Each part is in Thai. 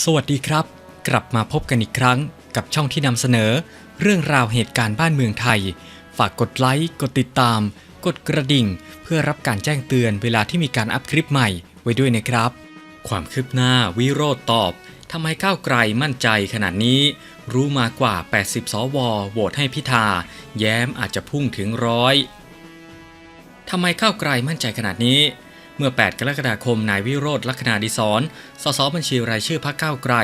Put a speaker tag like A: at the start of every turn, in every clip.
A: สวัสดีครับ กลับมาพบกันอีกครั้งกับช่องที่นำเสนอ เรื่องราวเหตุการณ์บ้านเมืองไทย ฝากกดไลค์ กดติดตาม กดกระดิ่ง เพื่อรับการแจ้งเตือนเวลาที่มีการอัพคลิปใหม่ไว้ด้วยนะครับ ความคืบหน้าวิโรธตอบทำไมก้าวไกลมั่นใจขนาดนี้ รู้มากว่า 80 สวโหวตให้พิธา แย้มอาจจะพุ่งถึงร้อยทำไมก้าวไกลมั่นใจขนาดนี้ เมื่อ 8 กรกฎาคม นายวิโรธลักษณาดิศรสสบัญชีรายชื่อพรรคก้าวไกล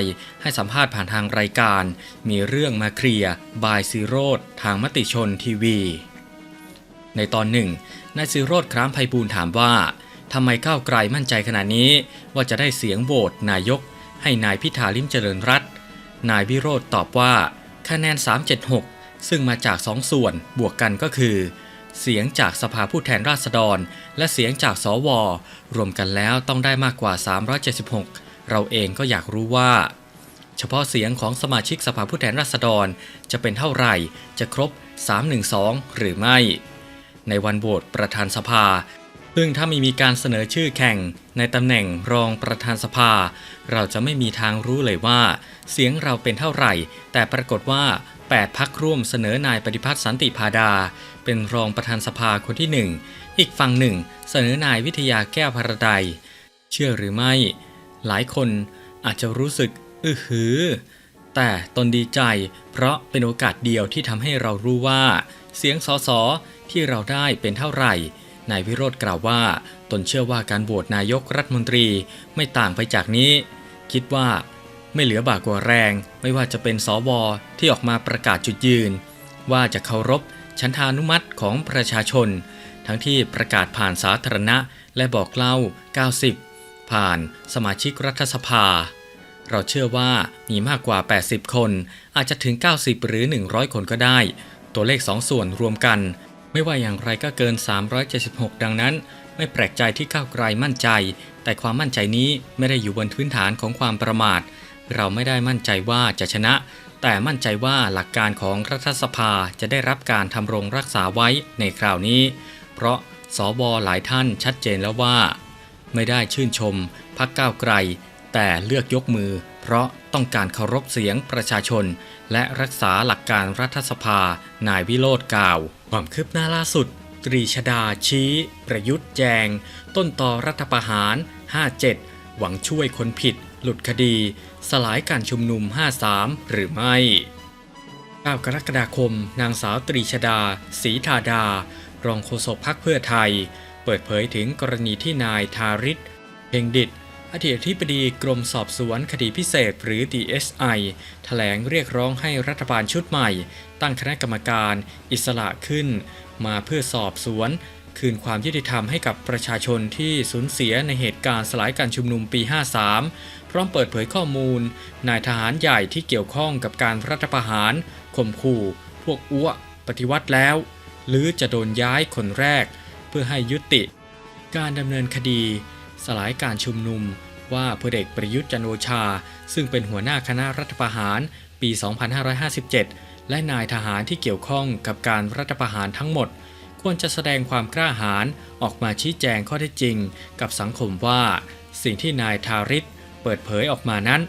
A: ให้สัมภาษณ์ผ่านทางรายการ มีเรื่องมาเคลียร์บายซีโรธทางมติชนทีวี ในตอนหนึ่ง นายซีโรธครามไพบูลถามว่าทำไมก้าวไกลมั่นใจขนาดนี้ ว่าจะได้เสียงโหวตนายก ให้นายพิธาลิมเจริญรัตน์นายวิโรธตอบว่า คะแนน 376 ซึ่งมาจากสองส่วนบวกกันก็คือ เสียงจากสภาผู้แทนราษฎร และเสียงจากสว รวมกันแล้วต้องได้มากกว่า 376 เราเองก็อยากรู้ว่า เฉพาะเสียงของสมาชิกสภาผู้แทนราษฎรจะเป็นเท่าไหร่ จะครบ 312 หรือไม่ ในวันโหวตประธานสภา ซึ่งถ้าไม่มีการเสนอชื่อแข่งในตำแหน่งรองประธานสภา เราจะไม่มีทางรู้เลยว่า เสียงเราเป็นเท่าไหร่ แต่ปรากฏว่า 8 พักร่วมเสนอนายปฏิพัฒน์สันติพาดา เป็นรองประธานสภาคนที่ 1 อีกฝั่งหนึ่ง เสนอนายวิทยาแก้วพระไดยเชื่อหรือไม่ หลายคนอาจจะรู้สึกอื้อหือ แต่ตนดีใจเพราะเป็นโอกาสเดียวที่ทำให้เรารู้ว่า เสียงสสที่เราได้เป็นเท่าไหร่นายวิโรธกล่าวว่า ตนเชื่อว่าการโหวตนายกรัฐมนตรีไม่ต่างไปจากนี้ คิดว่า ไม่เหลือบากกว่าแรง ไม่ว่าจะเป็นสวที่ออกมาประกาศจุดยืน ว่าจะเคารพชันทานุมัติของประชาชน ทั้งที่ประกาศผ่านสาธารณะและบอกเล่า 90 ผ่านสมาชิกรัฐสภา เราเชื่อว่ามีมากกว่า 80 คน อาจจะถึง 90 หรือ 100 คนก็ได้ ตัวเลข 2 ส่วนรวมกัน ไม่ว่าอย่างไรก็เกิน 376 ดังนั้น ไม่แปลกใจที่ก้าวไกลมั่นใจ แต่ความมั่นใจนี้ไม่ได้อยู่บนพื้นฐานของความประมาท เราไม่ได้มั่นใจว่าจะชนะ แต่มั่นใจว่าหลักการของรัฐสภาจะได้รับการทำรงรักษาไว้ในคราวนี้ เพราะสวหลายท่านชัดเจนแล้วว่า ไม่ได้ชื่นชมพักก้าวไกล แต่เลือกยกมือ เพราะต้องการเคารพเสียงประชาชน และรักษาหลักการรัฐสภา นายวิโรธกล่าว ความคืบหน้าล่าสุด ตรีชดาชี้ ประยุทธ์แจง ต้นต่อรัฐประหาร 57 หวังช่วยคนผิด หลุดคดี สลายการชุมนุม 53 หรือไม่ 9 กรกฎาคม นางสาวตรีชดาศรีธาดา รองโฆษกพักเพื่อไทย เปิดเผยถึงกรณีที่นายทาริศเฮงดิตอดีตอธิบดีกรมสอบสวนคดีพิเศษหรือ DSI แถลงเรียกร้องให้รัฐบาลชุดใหม่ ตั้งคณะกรรมการอิสระขึ้น มาเพื่อสอบสวน คืนความยุติธรรมให้กับประชาชนที่สูญเสียในเหตุการณ์สลายการชุมนุมปี 53 พร้อมเปิดเผยข้อมูล นายทหารใหญ่ที่เกี่ยวข้องกับการรัฐประหารข่มขู่ พวกอ้วปฏิวัติแล้ว หรือจะโดนย้ายคนแรก เพื่อให้ยุติ การดำเนินคดี สลายการชุมนุมว่าพลเอกประยุทธ์จันโอชา ซึ่งเป็นหัวหน้าคณะรัฐประหารปี 2557 และนายทหารที่เกี่ยวข้องกับการรัฐประหารทั้งหมด ควรจะแสดงความกล้าหาญออกมาชี้แจงข้อเท็จจริง กับสังคมว่า สิ่งที่นายทาริศ ปิดเผยออกมานั้น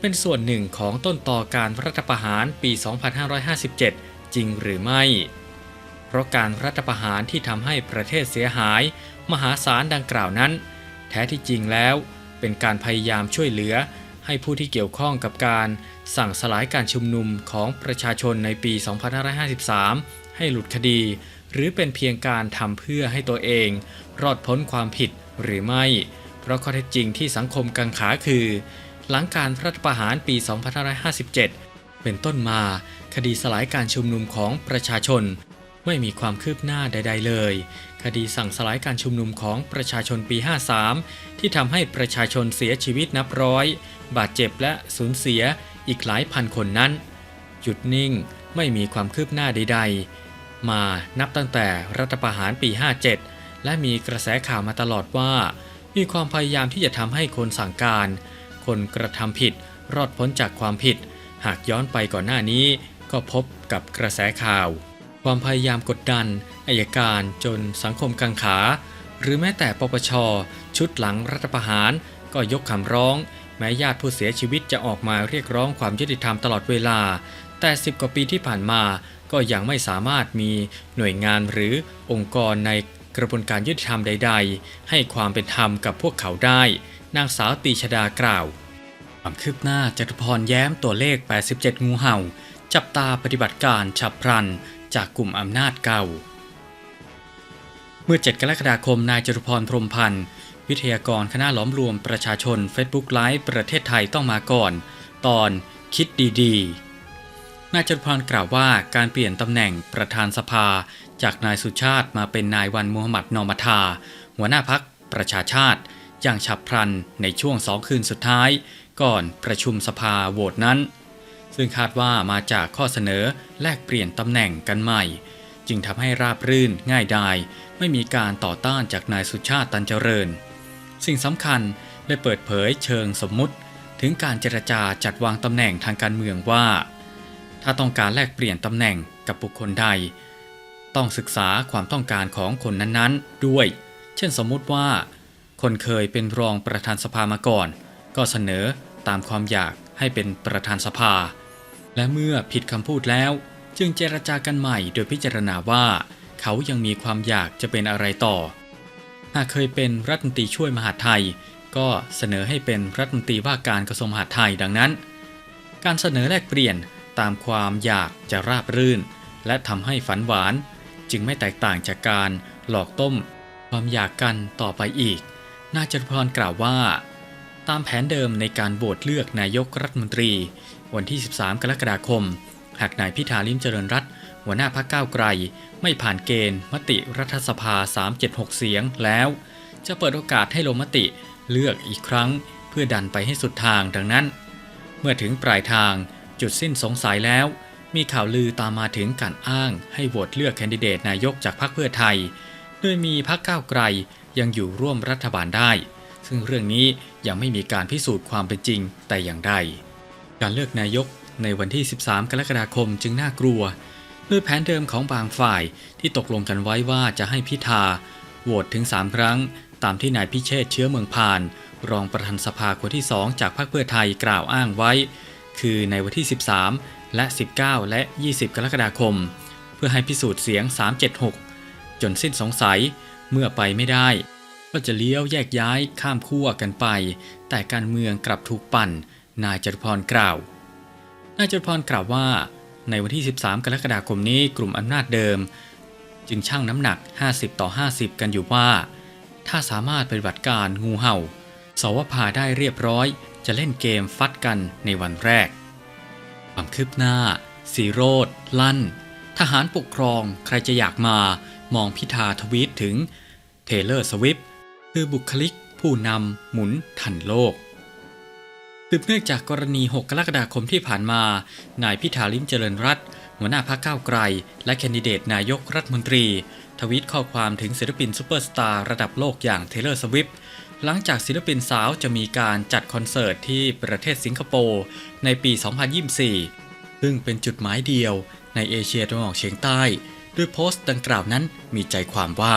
A: เป็นส่วนหนึ่งของต้นต่อการรัฐประหารปี 2557 จริงหรือไม่ เพราะการรัฐประหารที่ทำให้ประเทศเสียหาย มหาศาลดังกล่าวนั้น แท้ที่จริงแล้ว เป็นการพยายามช่วยเหลือ ให้ผู้ที่เกี่ยวข้องกับการสั่งสลายการชุมนุมของประชาชนในปี 2553 ให้หลุดคดี หรือเป็นเพียงการทำเพื่อให้ตัวเอง รอดพ้นความผิดหรือไม่ เพราะข้อเท็จจริงที่สังคมกังขาคือ หลังการรัฐประหารปี 2557 เป็นต้นมาคดีสลายการชุมนุมของประชาชน ไม่มีความคืบหน้าใด ๆ เลย คดีสั่งสลายการชุมนุมของประชาชนปี 53 ที่ทำให้ประชาชนเสียชีวิตนับร้อย บาดเจ็บและสูญเสียอีกหลายพันคนนั้นหยุดนิ่งไม่มีความคืบหน้าใด ๆ มานับตั้งแต่รัฐประหารปี 57 และมีกระแสข่าวมาตลอดว่า มีความพยายามที่จะทำให้คนสั่งการ คนกระทำผิด รอดพ้นจากความผิด หากย้อนไปก่อนหน้านี้ ก็พบกับกระแสข่าว ความพยายามกดดันอายการจนสังคมกังขา หรือแม้แต่ปปช ชุดหลังรัฐประหารก็ยกคำร้อง แม้ญาติผู้เสียชีวิตจะออกมาเรียกร้องความยุติธรรมตลอดเวลา แต่10กว่าปีที่ผ่านมาก็ยังไม่สามารถมีหน่วยงานหรือองค์กรใน กระบวนการยุติธรรมใด ๆ ให้ความเป็นธรรมกับพวกเขาได้ นางสาวตีชดากล่าวความคืบหน้าจตุพรแย้มตัวเลข 87 งูเห่า จับตาปฏิบัติการฉับพลัน จากกลุ่มอำนาจเก่า เมื่อ 7 กรกฎาคมนายจตุพรพรมพันธ์ วิทยากรคณะล้อมรวมประชาชน Facebook ไลฟ์ประเทศไทยต้องมาก่อน ตอนคิดดี ๆ นายจตุพรกล่าวว่าการเปลี่ยนตำแหน่งประธานสภา จากนายสุชาติมาเป็นนายวันมูฮัมหมัดนอมทา หัวหน้าพักประชาชาติ อย่างฉับพลันในช่วงสองคืนสุดท้าย ก่อนประชุมสภาโหวตนั้น ซึ่งคาดว่ามาจากข้อเสนอแลกเปลี่ยนตำแหน่งกันใหม่ จึงทำให้ราบรื่นง่ายดายไม่มีการต่อต้านจากนายสุชาติตันเจริญ สิ่งสำคัญได้เปิดเผยเชิงสมมุติ ถึงการเจรจาจัดวางตำแหน่งทางการเมืองว่า ถ้าต้องการแลกเปลี่ยนตำแหน่งกับบุคคลใด ต้องศึกษาความต้องการของคนนั้นๆ ด้วย เช่นสมมุติว่า คนเคยเป็นรองประธานสภามาก่อน ก็เสนอตามความอยากให้เป็นประธานสภา และเมื่อผิดคำพูดแล้ว จึงเจรจากันใหม่โดยพิจารณาว่า เขายังมีความอยากจะเป็นอะไรต่อ หากเคยเป็นรัฐมนตรีช่วยมหาดไทย ก็เสนอให้เป็นรัฐมนตรีว่าการกระทรวงมหาดไทยดังนั้น การเสนอแลกเปลี่ยน ตามความอยากจะราบรื่น และทำให้ฝันหวาน จึงไม่แตกต่างจากการหลอกต้ม ความอยากกันต่อไปอีก นายจตุพรกล่าวว่า ตามแผนเดิมในการโหวตเลือกนายกรัฐมนตรี วันที่ 13 กรกฎาคม หากนายพิธาลิมเจริญรัตหัวหน้าพรรคก้าวไกล ไม่ผ่านเกณฑ์ มติรัฐสภา 376 เสียงแล้ว จะเปิดโอกาสให้ลงมติเลือกอีกครั้ง เพื่อดันไปให้สุดทางดังนั้น เมื่อถึงปลายทาง จุดสิ้นสงสัยแล้ว มีข่าวลือตามมาถึงการอ้างให้โหวตเลือกแคนดิเดตนายกจากพรรคเพื่อไทย โดยมีพรรคก้าวไกลยังอยู่ร่วมรัฐบาลได้ ซึ่งเรื่องนี้ยังไม่มีการพิสูจน์ความเป็นจริงแต่อย่างใด การเลือกนายกในวันที่ 13 กรกฎาคมจึงน่ากลัวด้วยแผนเดิมของบางฝ่ายที่ตกลงกันไว้ว่าจะให้พิธาโหวตถึง 3 ครั้ง ตามที่นายพิเชษเชื้อเมืองพาน รองประธานสภาคนที่2จากพรรคเพื่อไทยกล่าวอ้างไว้ คือในวันที่ 13 และ 19 และ 20 กรกฎาคม เพื่อให้พิสูจน์เสียง 376 จนสิ้นสงสัยเมื่อไปไม่ได้ ก็จะเลี้ยวแยกย้ายข้ามขั้วกันไป แต่การเมืองกลับถูกปั่น นายจตุพรกล่าว นายจตุพรกล่าวว่า ในวันที่ 13 กรกฎาคมนี้กลุ่มอำนาจเดิม จึงชั่งน้ำหนัก 50 ต่อ 50 กันอยู่ว่า ถ้าสามารถปฏิบัติการงูเห่าสวภาได้เรียบร้อย จะเล่นเกมฟัดกันในวันแรก ความคืบหน้า สีโรดลั่น ทหารปกครองใครจะอยากมามองพิธาทวีตถึง เทเลอร์สวิฟคือบุคลิกผู้นำหมุนทันโลกสืบเนื่องจากกรณี 6 กรกฎาคมที่ผ่านมา นายพิธาลิมเจริญรัตหัวหน้าพรรคก้าวไกล และแคนดิเดตนายกรัฐมนตรี ทวีตข้อความถึงศิลปินซูเปอร์สตาร์ระดับโลกอย่างเทเลอร์สวิฟ หลังจากศิลปินสาวจะมีการจัดคอนเสิร์ตที่ประเทศสิงคโปร์ในปี 2024 ซึ่งเป็นจุดหมายเดียวในเอเชียตะวันออกเฉียงใต้โดยโพสต์ดังกล่าวนั้นมีใจความว่า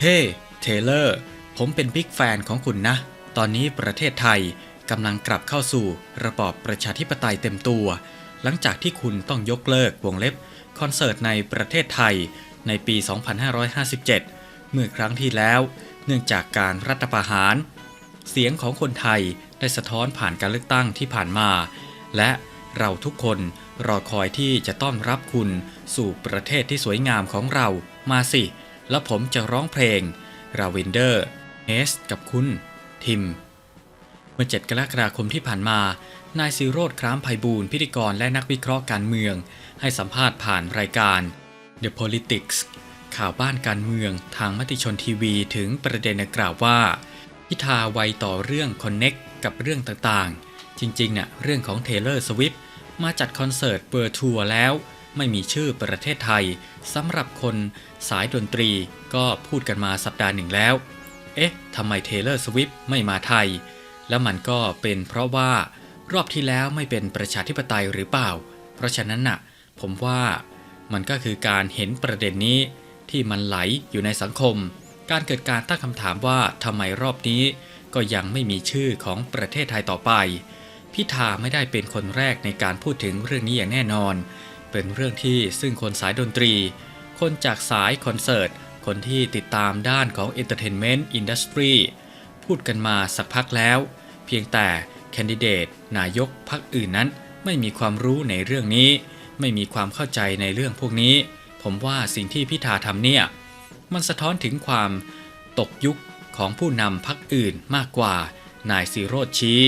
A: เฮ้เทเลอร์ ผมเป็นบิ๊กแฟนของคุณนะ ตอนนี้ประเทศไทยกำลังกลับเข้าสู่ระบอบประชาธิปไตยเต็มตัว หลังจากที่คุณต้องยกเลิกวงเล็บคอนเสิร์ตในประเทศไทยในปี 2557 เมื่อครั้งที่แล้ว นื่องจากการรัฐประหาร เสียงของคนไทยได้สะท้อนผ่านการเลือกตั้งที่ผ่านมา และเราทุกคนรอคอยที่จะต้อนรับคุณสู่ประเทศที่สวยงามของเรามาสิ แล้วผมจะร้องเพลงราวินเดอร์เฮสกับคุณ ทิม เมื่อ 7 กรกฎาคมที่ผ่านมา นายซิโรดครามไพบูลพิธีกรและนักวิเคราะห์การเมือง ให้สัมภาษณ์ผ่านรายการ The Politics ข่าวบ้านการเมืองทางมติชนทีวีถึงประเด็นกล่าวว่า พิธาไวต่อเรื่องคอนเน็กกับเรื่องต่างๆ จริงๆน่ะเรื่องของเทเลอร์สวิฟมาจัดคอนเสิร์ตเปิดทัวร์แล้ว ไม่มีชื่อประเทศไทยสำหรับคนสายดนตรีก็พูดกันมาสัปดาห์หนึ่งแล้ว เอ๊ะทำไมเทเลอร์สวิฟไม่มาไทย แล้วมันก็เป็นเพราะว่ารอบที่แล้วไม่เป็นประชาธิปไตยหรือเปล่า เพราะฉะนั้นน่ะผมว่ามันก็คือการเห็นประเด็นนี้ ที่มันไหลอยู่ในสังคม การเกิดการตั้งคำถามว่าทำไมรอบนี้ ก็ยังไม่มีชื่อของประเทศไทยต่อไป พิธาไม่ได้เป็นคนแรกในการพูดถึงเรื่องนี้อย่างแน่นอน เป็นเรื่องที่ซึ่งคนสายดนตรี คนจากสายคอนเสิร์ต คนที่ติดตามด้านของ Entertainment Industry พูดกันมาสักพักแล้ว เพียงแต่แคนดิเดตนายกพรรคอื่นนั้น ไม่มีความรู้ในเรื่องนี้ ไม่มีความเข้าใจในเรื่องพวกนี้ ผมว่าสิ่งที่พิธาทำเนี่ย มันสะท้อนถึงความตกยุคของผู้นำพรรคอื่นมากกว่านายซีโรดชี้